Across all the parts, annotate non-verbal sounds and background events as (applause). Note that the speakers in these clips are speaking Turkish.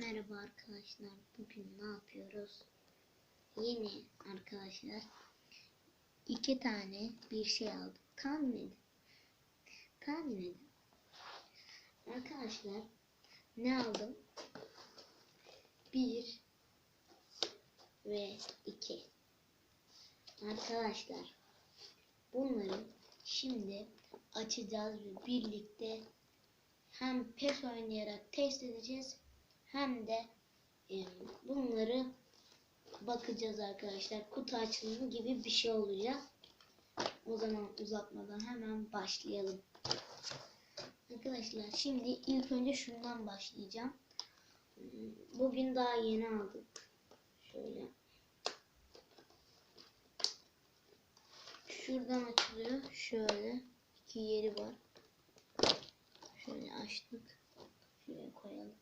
merhaba arkadaşlar. Bugün ne yapıyoruz? Yeni arkadaşlar iki tane bir şey aldım. Tahmin edin. Tahmin edin. Arkadaşlar ne aldım? Bir ve iki. Arkadaşlar bunları şimdi açacağız ve birlikte hem PES oynayarak test edeceğiz hem de e, bunları bakacağız arkadaşlar. Kutu açılımı gibi bir şey olacak. O zaman uzatmadan hemen başlayalım. Arkadaşlar şimdi ilk önce şundan başlayacağım. Bugün daha yeni aldık. Şöyle. Şuradan açılıyor. Şöyle. iki yeri var. Şöyle açtık. Şuraya koyalım.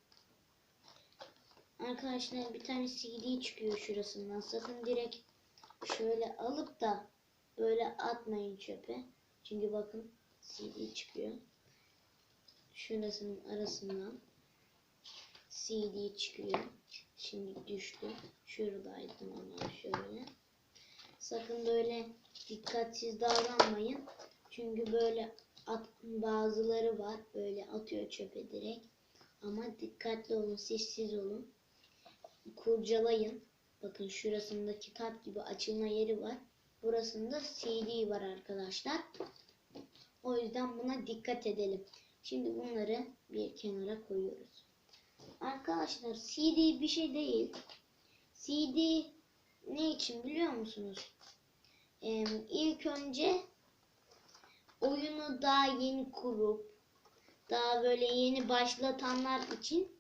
Arkadaşlar bir tane CD çıkıyor şurasından. Sakın direkt şöyle alıp da böyle atmayın çöpe. Çünkü bakın CD çıkıyor. Şurasının arasından CD çıkıyor. Şimdi düştü. Şuradaydı ama şöyle. Sakın böyle dikkatsiz davranmayın. Çünkü böyle at, bazıları var. Böyle atıyor çöpe direkt. Ama dikkatli olun, sessiz olun. Kurcalayın. Bakın şurasında kitap gibi açılma yeri var. Burasında CD var arkadaşlar. O yüzden buna dikkat edelim. Şimdi bunları bir kenara koyuyoruz. Arkadaşlar CD bir şey değil. CD ne için biliyor musunuz? Ee, ilk önce oyunu daha yeni kurup daha böyle yeni başlatanlar için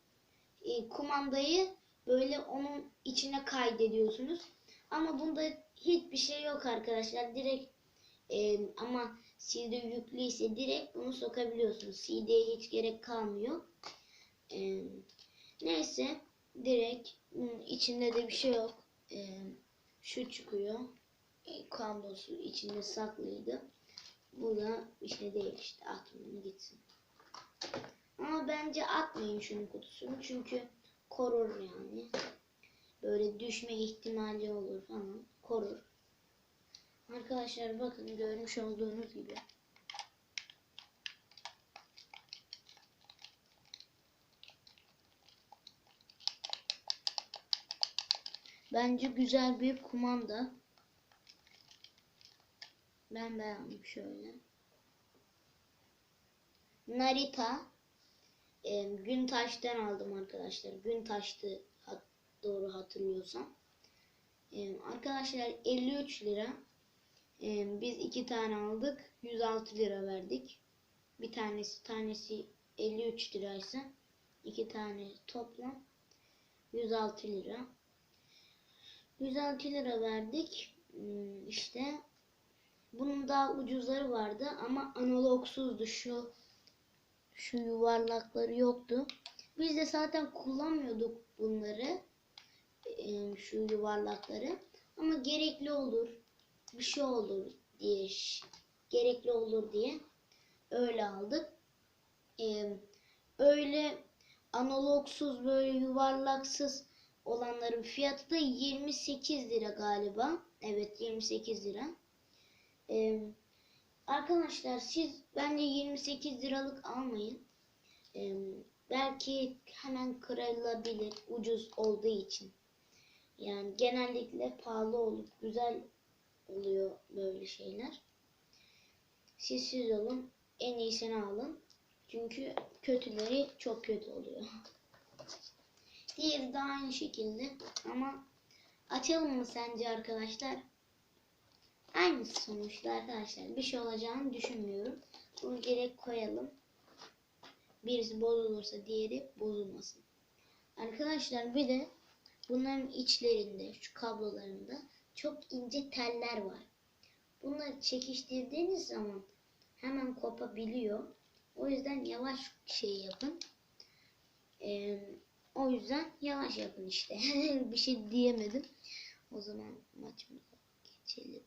e, kumandayı böyle onun içine kaydediyorsunuz. Ama bunda hiçbir şey yok arkadaşlar. Direkt e, ama CD yüklü ise direkt bunu sokabiliyorsunuz. CD'ye hiç gerek kalmıyor. E, neyse direkt bunun içinde de bir şey yok. E, şu çıkıyor. E, kablosu içinde saklıydı. Bu da bir şey değil işte atmayın gitsin. Ama bence atmayın şunun kutusunu çünkü korur yani. Böyle düşme ihtimali olur falan. Korur. Arkadaşlar bakın görmüş olduğunuz gibi. Bence güzel bir kumanda. Ben beğendim şöyle. Narita e, Güntaş'tan aldım arkadaşlar. Güntaş'tı hat, doğru hatırlıyorsam. E, arkadaşlar 53 lira. E, biz iki tane aldık. 106 lira verdik. Bir tanesi tanesi 53 liraysa iki tane toplam 106 lira. 106 lira verdik. Hmm, işte bunun daha ucuzları vardı ama analogsuzdu şu şu yuvarlakları yoktu. Biz de zaten kullanmıyorduk bunları. E, şu yuvarlakları. Ama gerekli olur. Bir şey olur diye gerekli olur diye öyle aldık. E, öyle analogsuz böyle yuvarlaksız olanların fiyatı da 28 lira galiba. Evet 28 lira. Ee, arkadaşlar siz bence 28 liralık almayın. Ee, belki hemen kırılabilir ucuz olduğu için. Yani genellikle pahalı olup güzel oluyor böyle şeyler. Siz siz olun. En iyisini alın. Çünkü kötüleri çok kötü oluyor. (laughs) Diğeri de aynı şekilde ama açalım mı sence arkadaşlar? Aynısı sonuçta arkadaşlar. Bir şey olacağını düşünmüyorum. Bunu direkt koyalım. Birisi bozulursa diğeri bozulmasın. Arkadaşlar bir de bunların içlerinde şu kablolarında çok ince teller var. Bunları çekiştirdiğiniz zaman hemen kopabiliyor. O yüzden yavaş şey yapın. Ee, o yüzden yavaş yapın işte. (laughs) bir şey diyemedim. O zaman maçımıza geçelim.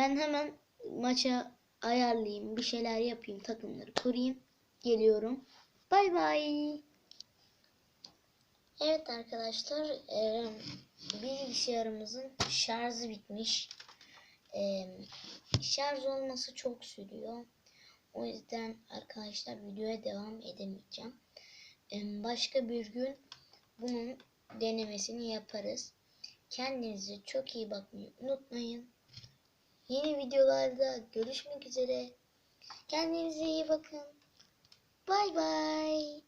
Ben hemen maça ayarlayayım. Bir şeyler yapayım. Takımları kurayım. Geliyorum. Bay bay. Evet arkadaşlar e, bilgisayarımızın şarjı bitmiş. E, şarj olması çok sürüyor. O yüzden arkadaşlar videoya devam edemeyeceğim. E, başka bir gün bunun denemesini yaparız. Kendinize çok iyi bakmayı unutmayın. Yeni videolarda görüşmek üzere. Kendinize iyi bakın. Bay bay.